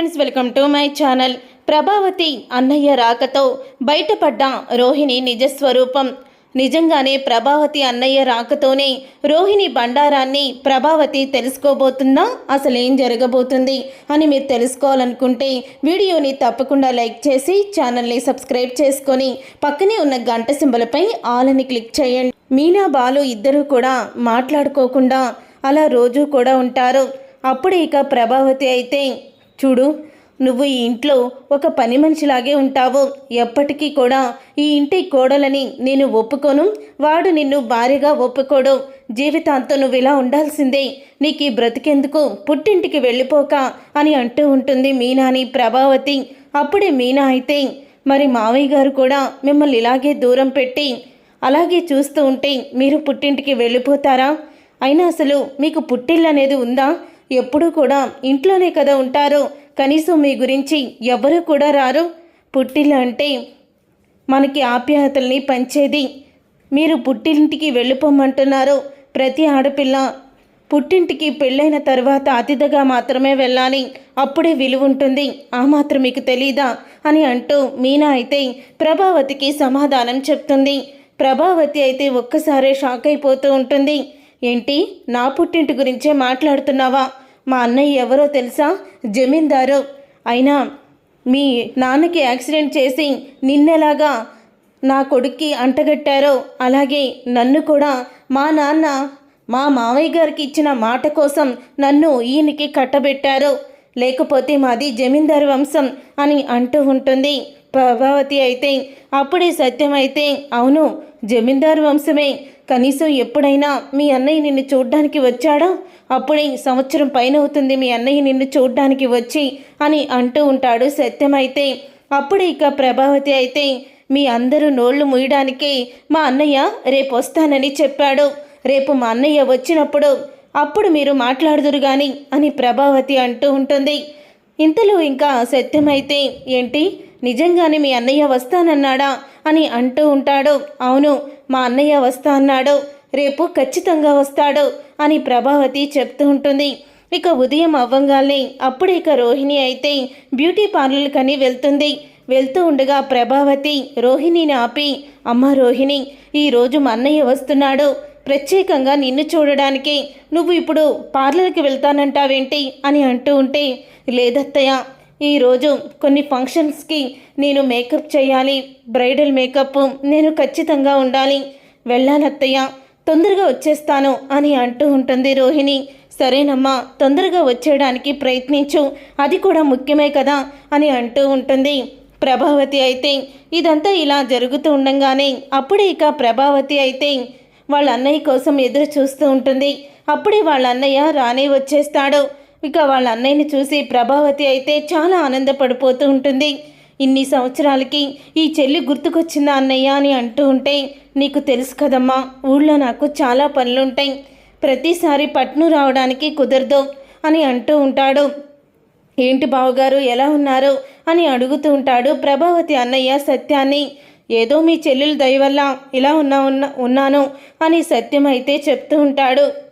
Friends welcome to my channel Prabhavati అన్నయ్య రాకతో బయటపడ్డ రోహిణి నిజస్వరూపం. నిజంగానే ప్రభావతి అన్నయ్య రాకతోనే రోహిణి బండారాన్ని ప్రభావతి తెలుసుకోబోతుందా? అసలు ఏం జరగబోతుంది అని మీరు తెలుసుకోవాలనుకుంటే వీడియోని తప్పకుండా లైక్ చేసి ఛానల్ని సబ్స్క్రైబ్ చేసుకొని పక్కనే ఉన్న గంట సింబలపై ఆల్ అని క్లిక్ చేయండి. మీనా బాలు ఇద్దరూ కూడా మాట్లాడుకోకుండా అలా రోజు కూడా ఉంటారు. అప్పుడు ఇక ప్రభావతి అయితే చూడు నువ్వు ఈ ఇంట్లో ఒక పని మనిషిలాగే ఉంటావు. ఎప్పటికీ కూడా ఈ ఇంటి కోడలని నేను ఒప్పుకోను. వాడు నిన్ను భార్యగా ఒప్పుకోడు. జీవితాంతం నువ్వు ఇలా ఉండాల్సిందే. నీకు ఈ బ్రతికెందుకు? పుట్టింటికి వెళ్ళిపోక అని అంటూ ఉంటుంది మీనాని ప్రభావతి. అప్పుడే మీనా అయితే మరి మావయ్య గారు కూడా మిమ్మల్ని ఇలాగే దూరం పెట్టి అలాగే చూస్తూ ఉంటే మీరు పుట్టింటికి వెళ్ళిపోతారా? అయినా అసలు మీకు పుట్టిల్లు అనేది ఉందా? ఎప్పుడూ కూడా ఇంట్లోనే కదా ఉంటారు. కనీసం మీ గురించి ఎవరు కూడా రారు. పుట్టిల్లు అంటే మనకి ఆప్యాయతల్ని పంచేది. మీరు పుట్టింటికి వెళ్ళిపోమంటున్నారు. ప్రతి ఆడపిల్ల పుట్టింటికి పెళ్ళైన తర్వాత అతిథిగా మాత్రమే వెళ్ళాలి. అప్పుడే విలువ ఉంటుంది. ఆ మాత్రం మీకు తెలీదా? అని అంటూ మీనా అయితే ప్రభావతికి సమాధానం చెప్తుంది. ప్రభావతి అయితే ఒక్కసారే షాక్ అయిపోతూ ఉంటుంది. ఏంటి? నా పుట్టింటి గురించే మాట్లాడుతున్నావా? మా అన్నయ్య ఎవరో తెలుసా? జమీందారు. అయినా మీ నాన్నకి యాక్సిడెంట్ చేసి నిన్నెలాగా నా కొడుక్కి అంటగట్టారో అలాగే నన్ను కూడా మా నాన్న మా మావయ్య గారికి ఇచ్చిన మాట కోసం నన్ను ఈయనకి కట్టబెట్టారు లేకపోతే మాది జమీందారు వంశం అని అంటూ ఉంటుంది ప్రభావతి అయితే. అప్పుడే సత్యమైతే అవును జమీందారు వంశమే. కనీసం ఎప్పుడైనా మీ అన్నయ్య నిన్ను చూడ్డానికి వచ్చాడా? అప్పుడే సంవత్సరం పైన అవుతుంది మీ అన్నయ్య నిన్ను చూడ్డానికి వచ్చి అని అంటూ ఉంటాడు సత్యమైతే. అప్పుడు ఇక ప్రభావతి అయితే మీ అందరూ నోళ్ళు ముయ్యడానికి మా అన్నయ్య రేపు వస్తానని చెప్పాడు. రేపు మా అన్నయ్య వచ్చినప్పుడు అప్పుడు మీరు మాట్లాడుదురు కానీ అని ప్రభావతి అంటూ ఉంటుంది. ఇంతలో ఇంకా సత్యమైతే ఏంటి? నిజంగానే మీ అన్నయ్య వస్తానన్నాడా అని అంటూ ఉంటాడు. అవును మా అన్నయ్య వస్తా అన్నాడు రేపు ఖచ్చితంగా వస్తాడు అని ప్రభావతి చెప్తూ ఉంటుంది. ఇక ఉదయం అవ్వంగానే అప్పుడు ఇక రోహిణి అయితే బ్యూటీ పార్లర్కని వెళ్తుంది. వెళ్తూ ఉండగా ప్రభావతి రోహిణిని ఆపి అమ్మ రోహిణి ఈరోజు మా అన్నయ్య వస్తున్నాడు. ప్రత్యేకంగా నిన్ను చూడడానికి నువ్వు ఇప్పుడు పార్లర్కి వెళ్తానంటావేంటి? అని అంటూ ఉంటే లేదత్తయ్య ఈరోజు కొన్ని ఫంక్షన్స్కి నేను మేకప్ చేయాలి బ్రైడల్ మేకప్ నేను ఖచ్చితంగా ఉండాలి. వెళ్ళాలత్తయ్య తొందరగా వచ్చేస్తాను అని అంటూ ఉంటుంది రోహిణి. సరేనమ్మా తొందరగా వచ్చేయడానికి ప్రయత్నించు అది కూడా ముఖ్యమే కదా అని అంటూ ఉంటుంది ప్రభావతి అయితే. ఇదంతా ఇలా జరుగుతూ ఉండంగానే అప్పుడే ఇక ప్రభావతి అయితే వాళ్ళ అన్నయ్య కోసం ఎదురు చూస్తూ ఉంటుంది. అప్పుడే వాళ్ళ అన్నయ్య రానే వచ్చేస్తాడు. ఇక వాళ్ళ అన్నయ్యని చూసి ప్రభావతి అయితే చాలా ఆనందపడిపోతూ ఉంటుంది. ఇన్ని సంవత్సరాలకి ఈ చెల్లి గుర్తుకొచ్చిందా అన్నయ్య అని అంటూ ఉంటే నీకు తెలుసు కదమ్మా ఊళ్ళో నాకు చాలా పనులుంటాయి. ప్రతిసారి పట్ను రావడానికి కుదరదు అని అంటూ ఉంటాడు. ఏంటి బావగారు ఎలా ఉన్నారు? అని అడుగుతూ ఉంటాడు ప్రభావతి అన్నయ్య సత్యాన్ని. ఏదో మీ చెల్లెలు దయ వల్ల ఇలా ఉన్నా ఉన్నా ఉన్నాను అని సత్యం అయితే చెప్తూ ఉంటాడు.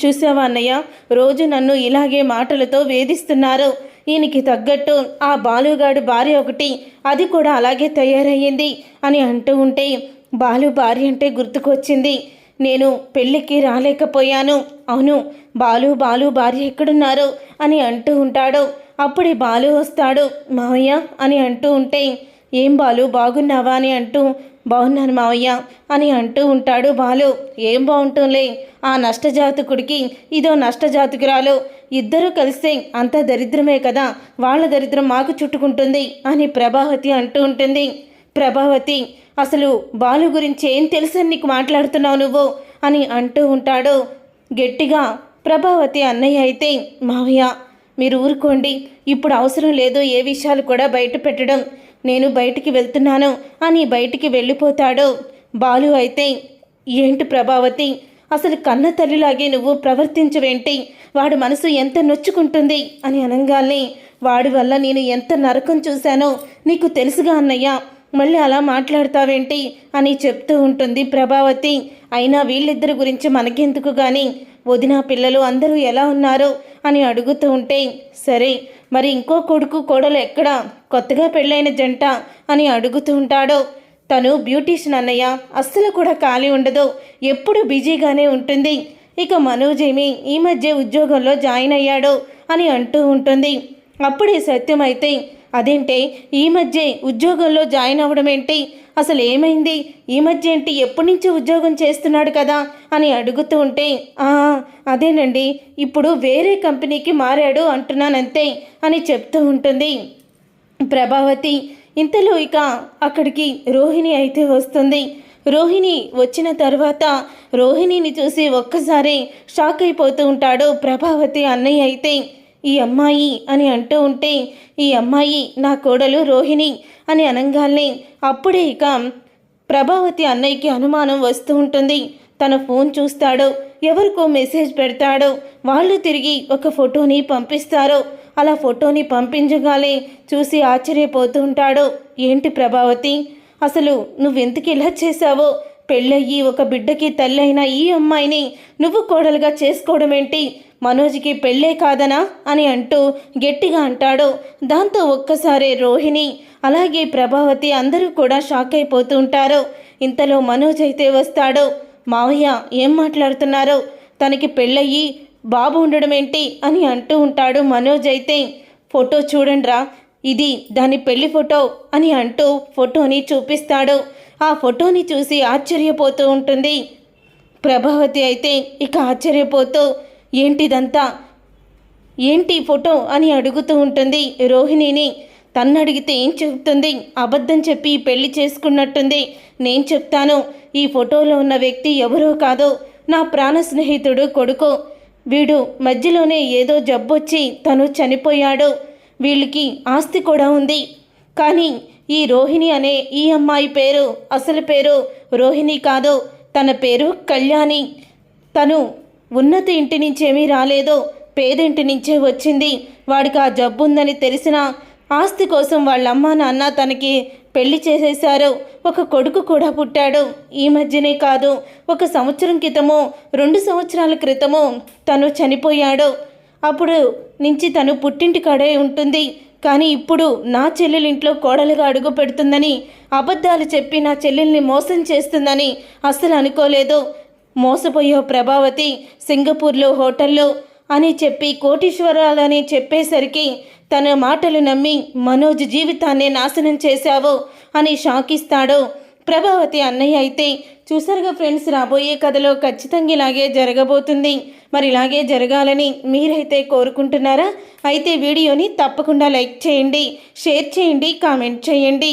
చూసావా అన్నయ్య? రోజు నన్ను ఇలాగే మాటలతో వేధిస్తున్నారు. ఈయనకి తగ్గట్టు ఆ బాలుగాడు భార్య ఒకటి అది కూడా అలాగే తయారయ్యింది అని అంటూ ఉంటే బాలు భార్య అంటే గుర్తుకొచ్చింది. నేను పెళ్ళికి రాలేకపోయాను. అవును బాలు బాలు భార్య ఎక్కడున్నారు అని అంటూ ఉంటాడు. అప్పుడే బాలు వస్తాడు మావయ్య అని అంటూ ఉంటే ఏం బాలు బాగున్నావా అని అంటూ బాగున్నాను మావయ్య అని అంటూ ఉంటాడు బాలు. ఏం బాగుంటుంలే? ఆ నష్టజాతకుడికి ఇదో నష్టజాతకురాలు. ఇద్దరూ కలిస్తే అంత దరిద్రమే కదా? వాళ్ళ దరిద్రం మాకు చుట్టుకుంటుంది అని ప్రభావతి అంటూ ఉంటుంది. ప్రభావతి అసలు బాలు గురించి ఏం తెలుసని నీకు మాట్లాడుతున్నావు నువ్వు? అని అంటూ ఉంటాడు. గట్టిగా ప్రభావతి అన్నయ్య అయితే మావయ్య మీరు ఊరుకోండి. ఇప్పుడు అవసరం లేదు ఏ విషయాలు కూడా బయట పెట్టడం. నేను బయటికి వెళ్తున్నాను అని బయటికి వెళ్ళిపోతాడు. బాలు అయితే ఏంటి ప్రభావతి? అసలు కన్న తల్లిలాగే నువ్వు ప్రవర్తించవేంటి? వాడి మనసు ఎంత నొచ్చుకుంటుంది? అని అనగానే వాడి వల్ల నేను ఎంత నరకం చూశానో నీకు తెలుసుగా అన్నయ్య. మళ్ళీ అలా మాట్లాడతావేంటి? అని చెప్తూ ఉంటుంది ప్రభావతి. అయినా వీళ్ళిద్దరి గురించి మనకెందుకు కానీ వదిన పిల్లలు అందరూ ఎలా ఉన్నారు అని అడుగుతూ ఉంటే సరే మరి ఇంకో కొడుకు కోడలు ఎక్కడ? కొత్తగా పెళ్ళైన జంట అని అడుగుతూ ఉంటాడు. తను బ్యూటీషియన్ అన్నయ్య అస్సలు కూడా ఖాళీ ఉండదు. ఎప్పుడు బిజీగానే ఉంటుంది. ఇక మనోజ్ ఏమి ఈ మధ్య ఉద్యోగంలో జాయిన్ అయ్యాడు అని అంటూ ఉంటుంది. అప్పుడే సత్యమైతే అదేంటే ఈ మధ్య ఉద్యోగంలో జాయిన్ అవ్వడం ఏంటి? అసలు ఏమైంది? ఈ మధ్య ఏంటి? ఎప్పటి నుంచి ఉద్యోగం చేస్తున్నాడు కదా? అని అడుగుతూ ఉంటే "ఆ, అదేనండి ఇప్పుడు వేరే కంపెనీకి మారాడు అంటున్నానంతే అని చెప్తూ ఉంటుంది ప్రభావతి. ఇంతలో ఇక అక్కడికి రోహిణి అయితే వస్తుంది. రోహిణి వచ్చిన తర్వాత రోహిణిని చూసి ఒక్కసారి షాక్ అయిపోతూ ఉంటాడు ప్రభావతి అన్నయ్య అయితే. ఈ అమ్మాయి అని అంటూ ఉంటే ఈ అమ్మాయి నా కోడలు రోహిణి అని అనగానే అప్పుడే ఇక ప్రభావతి అన్నయ్యకి అనుమానం వస్తూ ఉంటుంది. తన ఫోన్ చూస్తాడు ఎవరికో మెసేజ్ పెడతాడు వాళ్ళు తిరిగి ఒక ఫోటోని పంపిస్తారు అలా ఫోటోని పంపించగానే చూసి ఆశ్చర్యపోతూ ఉంటాడు. ఏంటి ప్రభావతి? అసలు నువ్వెందుకు ఇలా చేశావో? పెళ్ళయ్యి ఒక బిడ్డకి తల్లైన ఈ అమ్మాయిని నువ్వు కోడలుగా చేసుకోవడం ఏంటి మనోజ్కి పెళ్ళే కాదనా అని అంటూ గట్టిగా అంటాడు. దాంతో ఒక్కసారి రోహిణి. అలాగే ప్రభావతి అందరూ కూడా షాక్ అయిపోతూ ఉంటారు. ఇంతలో మనోజ్ అయితే వస్తాడు. మావయ్య ఏం మాట్లాడుతున్నారు? తనకి పెళ్ళయ్యి బాబు ఉండడం ఏంటి? అని అంటూ ఉంటాడు మనోజ్ అయితే. ఫోటో చూడండిరా. ఇది దాని పెళ్ళి ఫోటో అని అంటూ ఫోటోని చూపిస్తాడు. ఆ ఫోటోని చూసి ఆశ్చర్యపోతూ ఉంటుంది. ప్రభావతి అయితే ఇక ఆశ్చర్యపోతూ ఏంటిదంతా? ఏంటి ఫోటో అని అడుగుతూ ఉంటుంది రోహిణిని. తన్ను అడిగితే ఏం చెప్తుంది అబద్ధం చెప్పి పెళ్ళి చేసుకున్నట్టుంది. నేను చెప్తాను ఈ ఫోటోలో ఉన్న వ్యక్తి ఎవరో కాదు. నా ప్రాణ స్నేహితుడు కొడుకు. వీడు మధ్యలోనే ఏదో జబ్బొచ్చి తను చనిపోయాడు. వీళ్ళకి ఆస్తి కూడా ఉంది. కానీ ఈ రోహిణి అనే ఈ అమ్మాయి పేరు అసలు పేరు రోహిణి కాదు. తన పేరు కళ్యాణి. తను ఉన్నత ఇంటి నుంచేమీ రాలేదో పేదింటి నుంచే వచ్చింది. వాడికి ఆ జబ్బు ఉందని తెలిసిన ఆస్తి కోసం వాళ్ళమ్మ నాన్న తనకి పెళ్ళి చేసేశారు. ఒక కొడుకు కూడా పుట్టాడు. ఈ మధ్యనే కాదు ఒక సంవత్సరం క్రితము రెండు సంవత్సరాల క్రితము తను చనిపోయాడు. అప్పుడు నుంచి తను పుట్టింటి కాడే ఉంటుంది. కానీ ఇప్పుడు నా చెల్లెలింట్లో కోడలుగా అడుగు పెడుతుందని అబద్ధాలు చెప్పి నా చెల్లెల్ని మోసం చేస్తుందని అస్సలు అనుకోలేదు. మోసపోయే ప్రభావతి సింగపూర్లో హోటల్లో అని చెప్పి కోటీశ్వరాలని చెప్పేసరికి తన మాటలు నమ్మి మనోజ్ జీవితాన్ని నాశనం చేశావు అని షాకిస్తాడు ప్రభావతి అన్నయ్య. అయితే చూసారుగా ఫ్రెండ్స్ రాబోయే కథలో ఖచ్చితంగా ఇలాగే జరగబోతుంది. మరి ఇలాగే జరగాలని మీరైతే కోరుకుంటున్నారా? అయితే వీడియోని తప్పకుండా లైక్ చేయండి షేర్ చేయండి కామెంట్ చేయండి.